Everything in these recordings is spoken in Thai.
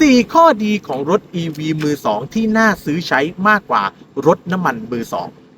4 ข้อดีของรถ EV มือ 2 ที่น่าซื้อใช้มากกว่ารถน้ำมันมือ 2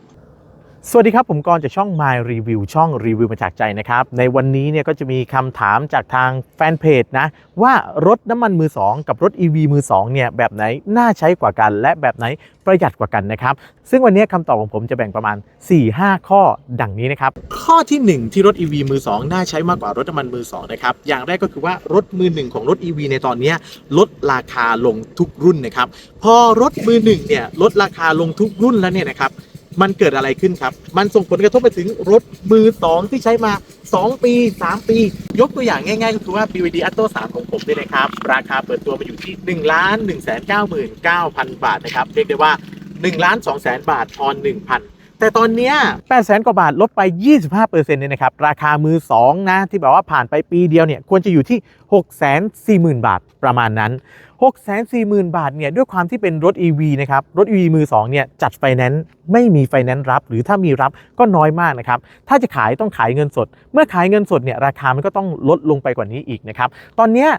สวัสดีครับ ผมกรณ์จากช่อง My Review ช่องรีวิวมาจากใจนะครับ ในวันนี้เนี่ยก็จะมีคำถามจากทางแฟนเพจนะ ว่ารถน้ำมันมือ 2 กับรถ EV มือ 2 เนี่ย แบบไหนน่าใช้กว่ากัน และแบบไหนประหยัดกว่ากันนะครับ ซึ่งวันนี้คำตอบของผมจะแบ่งประมาณ 4-5 ข้อดังนี้นะครับ ข้อทีหนึ่1 ที่รถ EV มือ 2 น่าใช้มากกว่ารถน้ำมันมือ 2 นะครับ อย่างแรกก็คือว่ารถมือหนึ่งของรถ EV ในตอนนี้ลดราคาลงทุกรุ่นนะครับพอรถมือหนึ่งเนี่ยลดราคาลงทุกรุ่นแล้วเนี่ยนะครับ มันเกิดอะไรขึ้นครับ มันส่งผลกระทบไปถึงรถมือ 2 ที่ใช้มา 2 ปี 3 ปี ยกตัวอย่างง่ายๆก็คือว่า BVD Atto 3 ของผมเนี่ยนะครับ ราคาเปิดตัวมาอยู่ที่1ล้าน1 9 9 0 0 0 บาทนะครับ เรียกได้ว่า1ล้าน2แสนบาททอน1,000 แต่ตอนเนี้ย8แสนกว่าบาทลดไป 25%เนี่ยนะครับ ราคามือ 2 นะ ที่แบบว่าผ่านไปปีเดียวเนี่ยควรจะอยู่ที่ 6 4 0 0 0 0 บาทประมาณนั้น 6 4 0 0 0 0 บาทเนี่ยด้วยความที่เป็นรถ EV นะครับ รถ EV มือ 2 เนี่ยจัดไฟแนนซ์ไม่มีไฟแนนซ์รับ หรือถ้ามีรับก็น้อยมากนะครับ ถ้าจะขายต้องขายเงินสด เมื่อขายเงินสดเนี่ยราคามันก็ต้องลดลงไปกว่านี้อีกนะครับ ตอนเนี้ย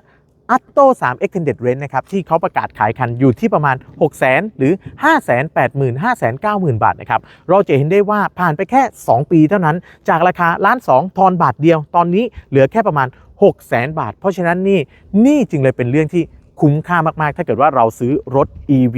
อัตโต3 Extended Range นะครับ ที่เขาประกาศขายคันอยู่ที่ประมาณ 6 0 0 0 0 0หรือ 5 8 0 0 0 0 5 9 0 0 0 0 บาทนะครับ เราจะเห็นได้ว่าผ่านไปแค่ 2 ปีเท่านั้น จากราคาล้าน2ทอนบาทเดียว ตอนนี้เหลือแค่ประมาณ6 0 0 0 0 0 บาท เพราะฉะนั้นนี่นี่จึงเลยเป็นเรื่องที่คุ้มค่ามาก ๆ ถ้าเกิดว่าเราซื้อรถ EV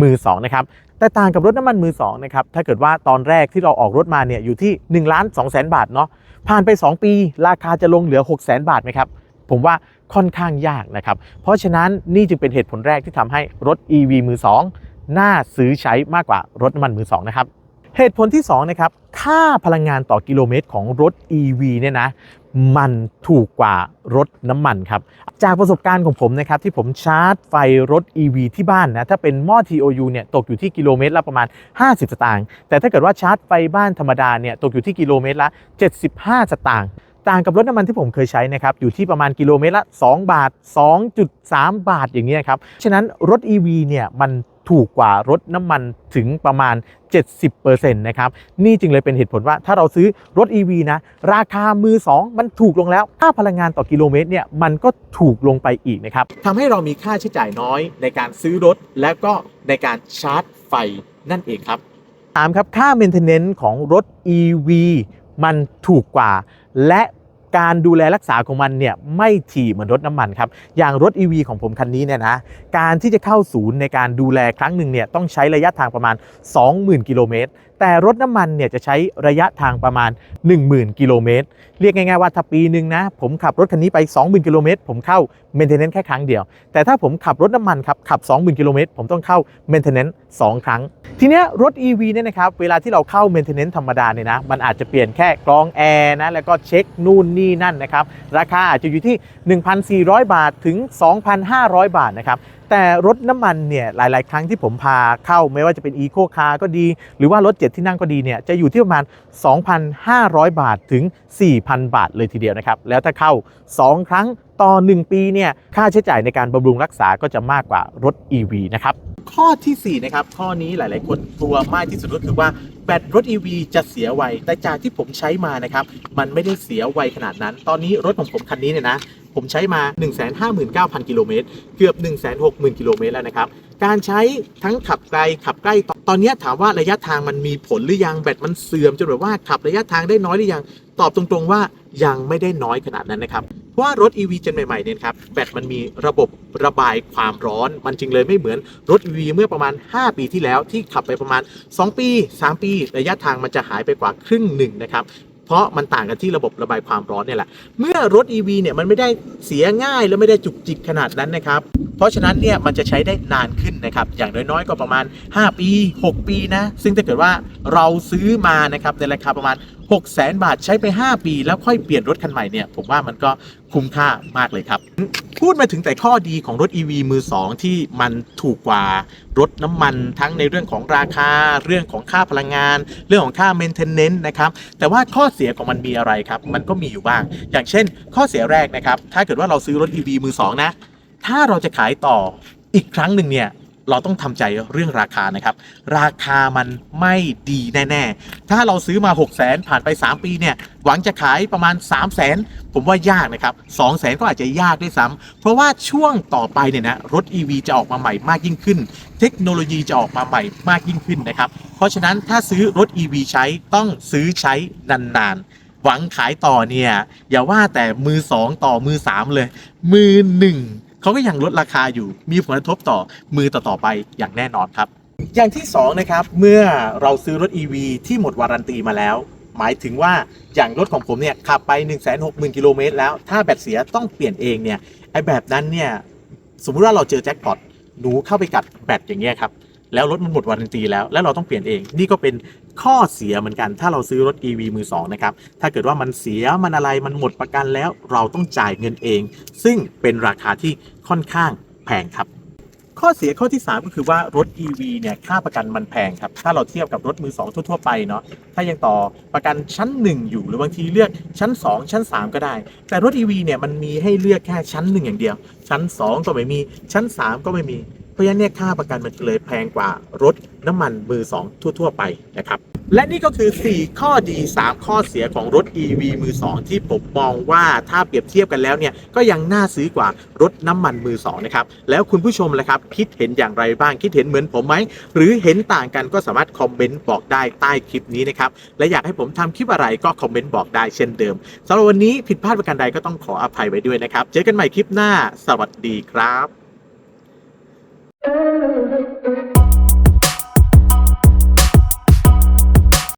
มือ2นะครับแต่ต่างกับรถน้ำมันมือ2นะครับถ้าเกิดว่าตอนแรกที่เราออกรถมาเนี่ยอยู่ที่1ล้าน2แสนบาทเนาะผ่านไป 2 ปี ราคาจะลงเหลือ 6 0 0 0 0 0 บาทไหมครับผมว่า ค่อนข้างยากนะครับ เพราะฉะนั้นนี่จึงเป็นเหตุผลแรกที่ทำให้รถ EV มือ 2 น่าซื้อใช้มากกว่ารถน้ำมันมือ 2 นะครับเหตุผลที่2นะครับ ค่าพลังงานต่อกิโลเมตรของรถ EV เนี่ยนะ มันถูกกว่ารถน้ำมันครับ จากประสบการณ์ของผมนะครับ ที่ผมชาร์จไฟรถ EV ที่บ้านนะ ถ้าเป็นหม้อ TOU เนี่ยตกอยู่ที่กิโลเมตรละประมาณ 50 สตางค์ แต่ถ้าเกิดว่าชาร์จไฟบ้านธรรมดาเนี่ยตกอยู่ที่กิโลเมตรละ 75 สตางค์ ต่างกับรถน้ำมันที่ผมเคยใช้นะครับอยู่ที่ประมาณกิโลเมตรละ 2 บาท 2.3 บาทอย่างเงี้ครับฉะนั้นรถ EV เนี่ยมันถูกกว่ารถน้ำมันถึงประมาณ 70%นะครับ นี่จึงเลยเป็นเหตุผลว่าถ้าเราซื้อรถ EV นะ ราคามือ 2 มันถูกลงแล้ว ค่าพลังงานต่อกิโลเมตรเนี่ยมันก็ถูกลงไปอีกนะครับทำให้เรามีค่าใช้จ่ายน้อยในการซื้อรถ และก็ในการชาร์จไฟนั่นเองครับตามครับค่า maintenance ของรถ EV มันถูกกว่า และ การดูแลรักษาของมันเนี่ยไม่ถี่เหมือนรถน้ำมันครับอย่างรถ EV ของผมคันนี้เนี่ยนะการที่จะเข้าศูนย์ในการดูแลครั้งหนึ่งเนี่ยต้องใช้ระยะทางประมาณ 20,000 กิโลเมตรแต่รถน้ำมันเนี่ยจะใช้ระยะทางประมาณ 10,000 กิโลเมตร เรียกง่ายๆว่าถ้าปีหนึ่งนะ ผมขับรถคันนี้ไป 20,000 กิโลเมตร ผมเข้า maintenance แค่ครั้งเดียว แต่ถ้าผมขับรถน้ำมันครับขับ 20,000 กิโลเมตร ผมต้องเข้า maintenance 2 ครั้ง ทีเนี้ยรถ EV เนี่ยนะครับ เวลาที่เราเข้า maintenance ธรรมดาเนี่ยนะ มันอาจจะเปลี่ยนแค่กรองแอร์นะ แล้วก็เช็คนู่นนี่นั่นนะครับ ราคาอาจจะอยู่ที่ 1,400 บาท ถึง 2,500 บาทนะครับ แต่รถน้ำมันเนี่ยหลาย ๆ ครั้งที่ผมพาเข้าไม่ว่าจะเป็น Eco Car ก็ดี หรือว่ารถ7ที่นั่งก็ดีเนี่ยจะอยู่ที่ประมาณ 2,500 บาทถึง 4,000 บาทเลยทีเดียวนะครับ แล้วถ้าเข้า 2 ครั้งต่อ 1 ปีเนี่ยค่าใช้จ่ายในการบำรุงรักษาก็จะมากกว่ารถ EV นะครับข้อทีสี่4 นะครับ ข้อนี้หลาย ๆ คนกลัวมากที่สุดก็คือว่าแบตรถ EV จะเสียไวแต่จากที่ผมใช้มานะครับ มันไม่ได้เสียไวขนาดนั้น ตอนนี้รถของผมคันนี้เนี่ยนะ ผมใช้มา 159,000 กิโลเมตร เกือบ 160,000 กิโลเมตรแล้วนะครับ การใช้ทั้งขับไกลขับใกล้ ตอนนี้ถามว่าระยะทางมันมีผลหรือยัง แบตมันเสื่อมจนแบบว่าขับระยะทางได้น้อยหรือยัง ตอบตรงๆว่ายังไม่ได้น้อยขนาดนั้นนะครับ เพราะว่ารถ EV เจนใหม่ๆเนี่ยครับแบตมันมีระบบระบายความร้อน มันจึงเลยไม่เหมือนรถ EV เมื่อประมาณ 5 ปีที่แล้วที่ขับไปประมาณ 2 ปี 3 ปี ระยะทางมันจะหายไปกว่าครึ่งหนึ่งนะครับ เพราะมันต่างกันที่ระบบระบายความร้อนเนี่ยแหละ เมื่อรถ EV เนี่ยมันไม่ได้เสียง่ายและไม่ได้จุกจิกขนาดนั้นนะครับ เพราะฉะนั้นเนี่ยมันจะใช้ได้นานขึ้นนะครับ อย่างน้อยๆก็ประมาณ 5 ปี 6 ปีนะ ซึ่งถ้าเกิดว่าเราซื้อมานะครับในราคาประมาณ6 0 0 0 0 0บาทใช้ไป 5 ปี แล้วค่อยเปลี่ยนรถคันใหม่เนี่ยผมว่ามันก็คุ้มค่ามากเลยครับ พูดมาถึงแต่ข้อดีของรถ EV มือ 2 ที่มันถูกกว่ารถน้ำมันทั้งในเรื่องของราคา เรื่องของค่าพลังงาน เรื่องของค่า maintenance นะครับแต่ว่าข้อเสียของมันมีอะไรครับ มันก็มีอยู่บ้าง อย่างเช่น ข้อเสียแรกนะครับถ้าเกิดว่าเราซื้อรถ EV มือ 2 นะ ถ้าเราจะขายต่ออีกครั้งหนึ่งเนี่ย เราต้องทำใจเรื่องราคานะครับ ราคามันไม่ดีแน่ ๆ ถ้าเราซื้อมา 6 0 0 0 0 0ผ่านไป 3 ปีเนี่ยหวังจะขายประมาณ 3 0 0 0 0 0ผมว่ายากนะครับ2 0 0 0 0 0ก็อาจจะยากด้วยซ้ำเพราะว่าช่วงต่อไปเนี่ยนะรถ EV จะออกมาใหม่มากยิ่งขึ้น เทคโนโลยีจะออกมาใหม่มากยิ่งขึ้นนะครับ เพราะฉะนั้นถ้าซื้อรถ EV ใช้ต้องซื้อใช้นานๆหวังขายต่อเนี่ย อย่าว่าแต่มือ2ต่อมือ3เลย มือ1 เขาก็ยังลดราคาอยู่มีผลกระทบต่อมือต่อๆไปอย่างแน่นอนครับ อย่างที่2นะครับเมื่อเราซื้อรถ EV ที่หมดวารันตีมาแล้ว หมายถึงว่าอย่างรถของผมเนี่ยขับไป 1 6 0 0 0 0กิโลเมตรแล้วถ้าแบตเสียต้องเปลี่ยนเองเนี่ยไอ้แบบนั้นเนี่ยสมมุติว่าเราเจอแจ็คพอตหนูเข้าไปกัดแบตอย่างเงี้ยครับ แล้วรถมันหมดวารันตีแล้ว แล้วเราต้องเปลี่ยนเอง นี่ก็เป็นข้อเสียเหมือนกัน ถ้าเราซื้อรถ EV มือสองนะครับ ถ้าเกิดว่ามันเสีย มันอะไร มันหมดประกันแล้ว เราต้องจ่ายเงินเอง ซึ่งเป็นราคาที่ค่อนข้างแพงครับ ข้อเสียข้อที่ 3 ก็คือว่ารถ EV เนี่ยค่าประกันมันแพงครับ ถ้าเราเทียบกับรถมือ 2 ทั่ว ๆ ไปเนาะ ถ้ายังต่อประกันชั้น 1 อยู่ หรือบางทีเลือกชั้น 2 ชั้น 3 ก็ได้ แต่รถ EV เนี่ยมันมีให้เลือกแค่ชั้น 1 อย่างเดียว ชั้น 2 ก็ไม่มี ชั้น 3 ก็ไม่มี เพราะฉะนั้นเนี่ยค่าประกันมันเลยแพงกว่ารถน้ำมันมือ2ทั่ว ๆ ไปนะครับ และนี่ก็คือ 4 ข้อดี 3 ข้อเสียของรถ EV มือ2ที่ผมมองว่าถ้าเปรียบเทียบกันแล้วเนี่ยก็ยังน่าซื้อกว่ารถน้ำมันมือ2นะครับแล้วคุณผู้ชมล่ะครับคิดเห็นอย่างไรบ้างคิดเห็นเหมือนผมไหมหรือเห็นต่างกันก็สามารถคอมเมนต์บอกได้ใต้คลิปนี้นะครับและอยากให้ผมทำคลิปอะไรก็คอมเมนต์บอกได้เช่นเดิมสำหรับวันนี้ผิดพลาดประการใดก็ต้องขออภัยไว้ด้วยนะครับเจอกันใหม่คลิปหน้า สวัสดีครับ Oh,